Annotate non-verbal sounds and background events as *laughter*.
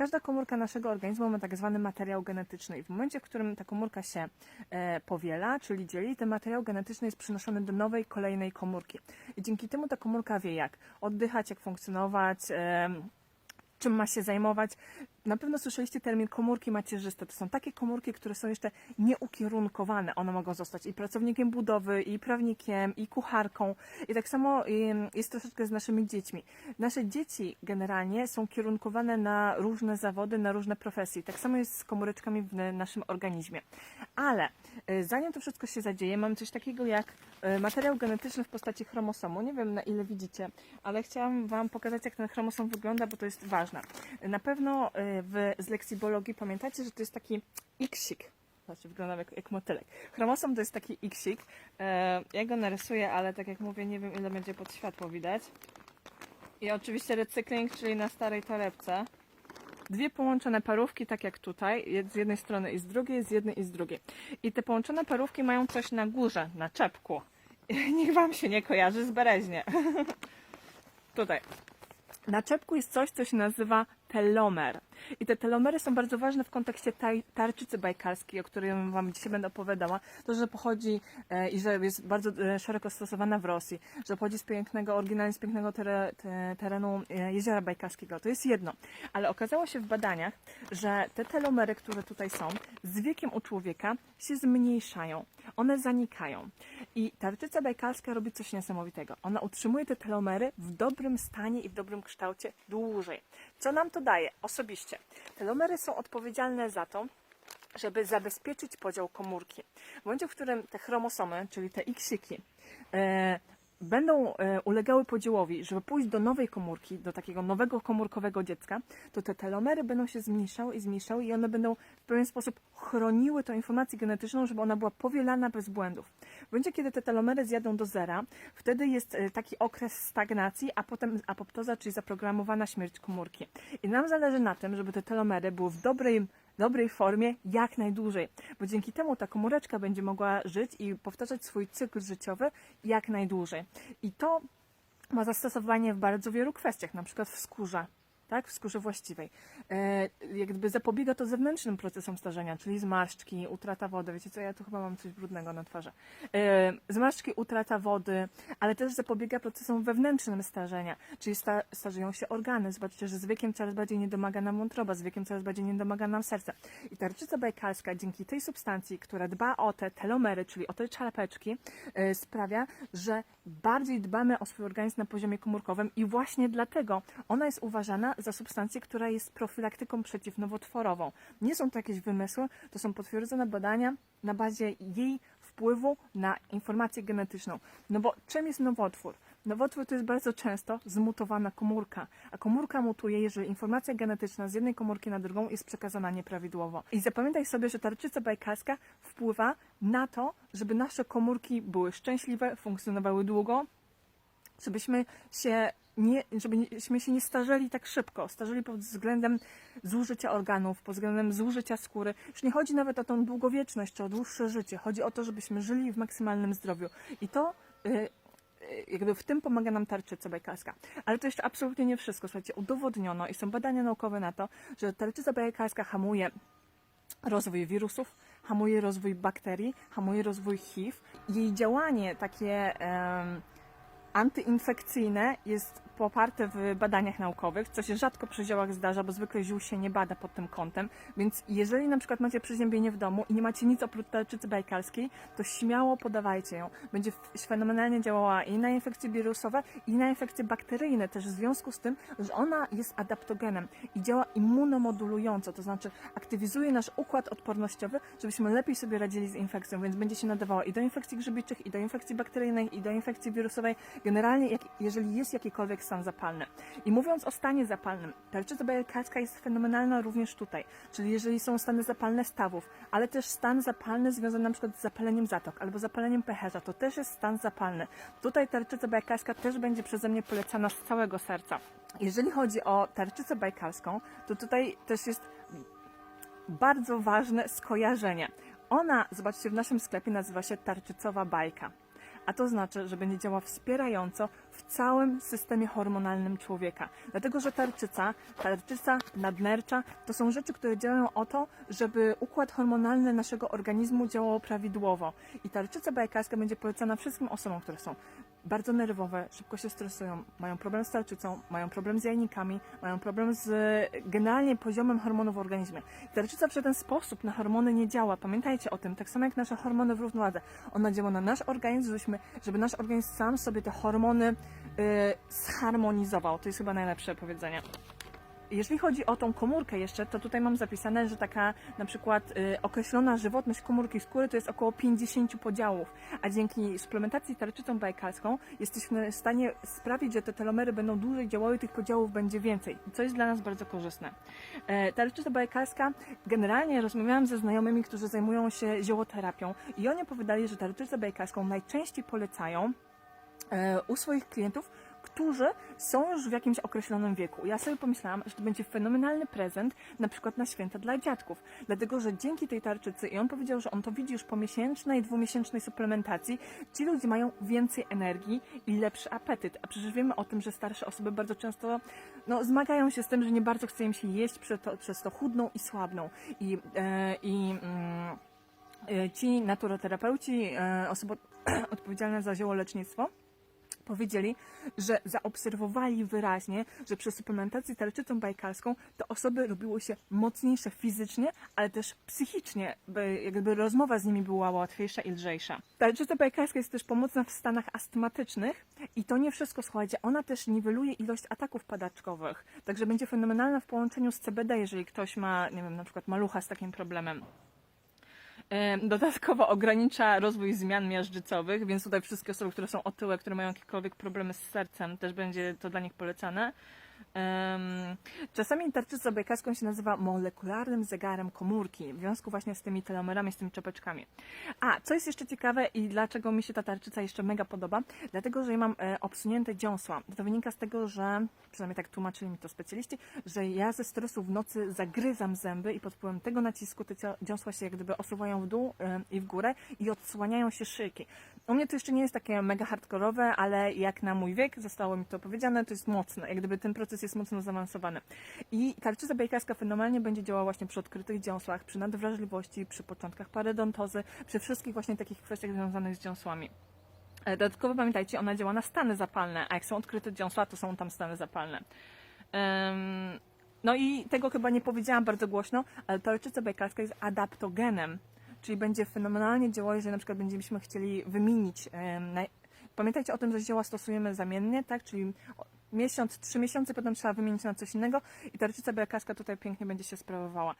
każda komórka naszego organizmu ma tak zwany materiał genetyczny i w momencie, w którym ta komórka się e, powiela, czyli dzieli, ten materiał genetyczny jest przenoszony do nowej, kolejnej komórki. I dzięki temu ta komórka wie, jak oddychać, jak funkcjonować, em, czym ma się zajmować. Na pewno słyszeliście termin komórki macierzyste. To są takie komórki, które są jeszcze nieukierunkowane. One mogą zostać i pracownikiem budowy, i prawnikiem, i kucharką. I tak samo jest troszeczkę z naszymi dziećmi. Nasze dzieci generalnie są kierunkowane na różne zawody, na różne profesje. Tak samo jest z komóreczkami w naszym organizmie. Ale y, zanim to wszystko się zadzieje, mam coś takiego jak y, materiał genetyczny w postaci chromosomu. Nie wiem na ile widzicie, ale chciałam Wam pokazać, jak ten chromosom wygląda, bo to jest ważne. Na pewno y, w, z lekcji biologii pamiętacie, że to jest taki X-sik. Znaczy, wygląda jak, jak motylek. Chromosom to jest taki X-sik. E, ja go narysuję, ale tak jak mówię, nie wiem ile będzie pod światło widać. I oczywiście recykling, czyli na starej torebce. Dwie połączone parówki, tak jak tutaj, z jednej strony i z drugiej, z jednej i z drugiej. I te połączone parówki mają coś na górze, na czepku. *laughs* Niech Wam się nie kojarzy z bereźnie. *laughs* tutaj. Na czepku jest coś, co się nazywa telomer. I te telomery są bardzo ważne w kontekście tarczycy bajkalskiej, o której Wam dzisiaj będę opowiadała. To, że pochodzi e, i że jest bardzo e, szeroko stosowana w Rosji, że pochodzi z pięknego, oryginalnie z pięknego te, terenu e, Jeziora Bajkalskiego. To jest jedno. Ale okazało się w badaniach, że te telomery, które tutaj są, z wiekiem u człowieka się zmniejszają. One zanikają. I tarczyca bajkalska robi coś niesamowitego. Ona utrzymuje te telomery w dobrym stanie i w dobrym kształcie dłużej. Co nam to daje osobiście? Telomery są odpowiedzialne za to, żeby zabezpieczyć podział komórki. W momencie, w którym te chromosomy, czyli te X-siki, e, będą e, ulegały podziałowi, żeby pójść do nowej komórki, do takiego nowego komórkowego dziecka, to te telomery będą się zmniejszały i zmniejszały i one będą w pewien sposób chroniły tą informację genetyczną, żeby ona była powielana bez błędów. W momencie, kiedy te telomery zjadą do zera, wtedy jest e, taki okres stagnacji, a potem apoptoza, czyli zaprogramowana śmierć komórki. I nam zależy na tym, żeby te telomery były w dobrej dobrej formie jak najdłużej, bo dzięki temu ta komóreczka będzie mogła żyć i powtarzać swój cykl życiowy jak najdłużej. I to ma zastosowanie w bardzo wielu kwestiach, na przykład w skórze. Tak, w skórze właściwej. E, jak gdyby zapobiega to zewnętrznym procesom starzenia, czyli zmarszczki, utrata wody. Wiecie co, ja tu chyba mam coś brudnego na twarzy. E, zmarszczki, utrata wody, ale też zapobiega procesom wewnętrznym starzenia, czyli sta, starzeją się organy. Zobaczcie, że z wiekiem coraz bardziej nie domaga nam wątroba, z wiekiem coraz bardziej nie domaga nam serce. I tarczyca bajkalska dzięki tej substancji, która dba o te telomery, czyli o te czarapeczki, e, sprawia, że bardziej dbamy o swój organizm na poziomie komórkowym i właśnie dlatego ona jest uważana za substancję, która jest profilaktyką przeciwnowotworową. Nie są to jakieś wymysły, to są potwierdzone badania na bazie jej wpływu na informację genetyczną. No bo czym jest nowotwór? Nowotwór to jest bardzo często zmutowana komórka, a komórka mutuje, jeżeli informacja genetyczna z jednej komórki na drugą jest przekazana nieprawidłowo. I zapamiętaj sobie, że tarczyca bajkalska wpływa na to, żeby nasze komórki były szczęśliwe, funkcjonowały długo, żebyśmy się nie, żebyśmy się nie starzeli tak szybko, starzeli pod względem zużycia organów, pod względem zużycia skóry. Już nie chodzi nawet o tą długowieczność czy o dłuższe życie, chodzi o to, żebyśmy żyli w maksymalnym zdrowiu. I to y, y, jakby w tym pomaga nam tarczyca bajkalska. Ale to jeszcze absolutnie nie wszystko. Słuchajcie, udowodniono i są badania naukowe na to, że tarczyca bajkalska hamuje rozwój wirusów, hamuje rozwój bakterii, hamuje rozwój HIV. Jej działanie takie em, antyinfekcyjne jest poparte w badaniach naukowych, co się rzadko przy ziołach zdarza, bo zwykle ziół się nie bada pod tym kątem. Więc jeżeli na przykład macie przeziębienie w domu i nie macie nic oprócz tarczycy bajkalskiej, to śmiało podawajcie ją. Będzie fenomenalnie działała i na infekcje wirusowe, i na infekcje bakteryjne też w związku z tym, że ona jest adaptogenem i działa immunomodulująco, to znaczy aktywizuje nasz układ odpornościowy, żebyśmy lepiej sobie radzili z infekcją, więc będzie się nadawała i do infekcji grzybiczych, i do infekcji bakteryjnej, i do infekcji wirusowej. Generalnie, jak, jeżeli jest jakikolwiek stan zapalny. I mówiąc o stanie zapalnym, tarczyca bajkalska jest fenomenalna również tutaj, czyli jeżeli są stany zapalne stawów, ale też stan zapalny związany na przykład z zapaleniem zatok albo zapaleniem pęcherza, to też jest stan zapalny. Tutaj tarczyca bajkalska też będzie przeze mnie polecana z całego serca. Jeżeli chodzi o tarczycę bajkalską, to tutaj też jest bardzo ważne skojarzenie. Ona, zobaczcie, w naszym sklepie nazywa się tarczycowa bajka. A to znaczy, że będzie działała wspierająco w całym systemie hormonalnym człowieka. Dlatego, że tarczyca, tarczyca nadnercza to są rzeczy, które działają o to, żeby układ hormonalny naszego organizmu działał prawidłowo. I tarczyca bajkarska będzie polecana wszystkim osobom, które są bardzo nerwowe, szybko się stresują, mają problem z tarczycą, mają problem z jajnikami, mają problem z generalnie poziomem hormonów w organizmie. Tarczyca w żaden sposób na hormony nie działa. Pamiętajcie o tym, tak samo jak nasze hormony w równowadze. Ona działa na nasz organizm, żebyśmy, żeby nasz organizm sam sobie te hormony y, zharmonizował. To jest chyba najlepsze powiedzenie. Jeżeli chodzi o tą komórkę jeszcze, to tutaj mam zapisane, że taka na przykład y, określona żywotność komórki skóry to jest około 50 podziałów, a dzięki suplementacji tarczycą bajkalską jesteśmy w stanie sprawić, że te telomery będą dłużej działały, tych podziałów będzie więcej, co jest dla nas bardzo korzystne. E, tarczyca bajkalska, generalnie rozmawiałam ze znajomymi, którzy zajmują się ziołoterapią i oni opowiadali, że tarczycę bajkalską najczęściej polecają e, u swoich klientów, którzy są już w jakimś określonym wieku. Ja sobie pomyślałam, że to będzie fenomenalny prezent, na przykład na święta dla dziadków, dlatego że dzięki tej tarczycy, i on powiedział, że on to widzi już po miesięcznej, dwumiesięcznej suplementacji, ci ludzie mają więcej energii i lepszy apetyt. A przecież wiemy o tym, że starsze osoby bardzo często no, zmagają się z tym, że nie bardzo chce im się jeść, przez to, przez to chudną i słabną. I, e, i mm, e, ci naturoterapeuci, e, osoby *clears throat* odpowiedzialne za ziołolecznictwo, powiedzieli, że zaobserwowali wyraźnie, że przy suplementacji tarczycą bajkalską te osoby robiły się mocniejsze fizycznie, ale też psychicznie, by jakby rozmowa z nimi była łatwiejsza i lżejsza. Tarczyca bajkalska jest też pomocna w stanach astmatycznych i to nie wszystko, słuchajcie, ona też niweluje ilość ataków padaczkowych, także będzie fenomenalna w połączeniu z CBD, jeżeli ktoś ma, nie wiem, na przykład malucha z takim problemem. Dodatkowo ogranicza rozwój zmian miażdżycowych, więc tutaj wszystkie osoby, które są otyłe, które mają jakiekolwiek problemy z sercem, też będzie to dla nich polecane. Czasami tarczyca bajkarską się nazywa molekularnym zegarem komórki, w związku właśnie z tymi telomerami, z tymi czepeczkami. A, co jest jeszcze ciekawe i dlaczego mi się ta tarczyca jeszcze mega podoba? Dlatego, że ja mam e, obsunięte dziąsła. To wynika z tego, że, przynajmniej tak tłumaczyli mi to specjaliści, że ja ze stresu w nocy zagryzam zęby i pod wpływem tego nacisku te dziąsła się jak gdyby osuwają w dół i w górę i odsłaniają się szyjki. U mnie to jeszcze nie jest takie mega hardkorowe, ale jak na mój wiek zostało mi to powiedziane, to jest mocne. Jak gdyby ten proces jest mocno zaawansowany. I tarczyca bajkarska fenomenalnie będzie działała właśnie przy odkrytych dziąsłach, przy nadwrażliwości, przy początkach parodontozy, przy wszystkich właśnie takich kwestiach związanych z dziąsłami. E, Dodatkowo pamiętajcie, ona działa na stany zapalne, a jak są odkryte dziąsła, to są tam stany zapalne. Em, no i tego chyba nie powiedziałam bardzo głośno, ale tarczyca bajkarska jest adaptogenem, czyli będzie fenomenalnie działała, jeżeli na przykład będziemy chcieli wymienić. Pamiętajcie o tym, że zioła stosujemy zamiennie, tak? Czyli miesiąc, trzy miesiące, potem trzeba wymienić na coś innego i tarczyca bajkarska tutaj pięknie będzie się sprawowała.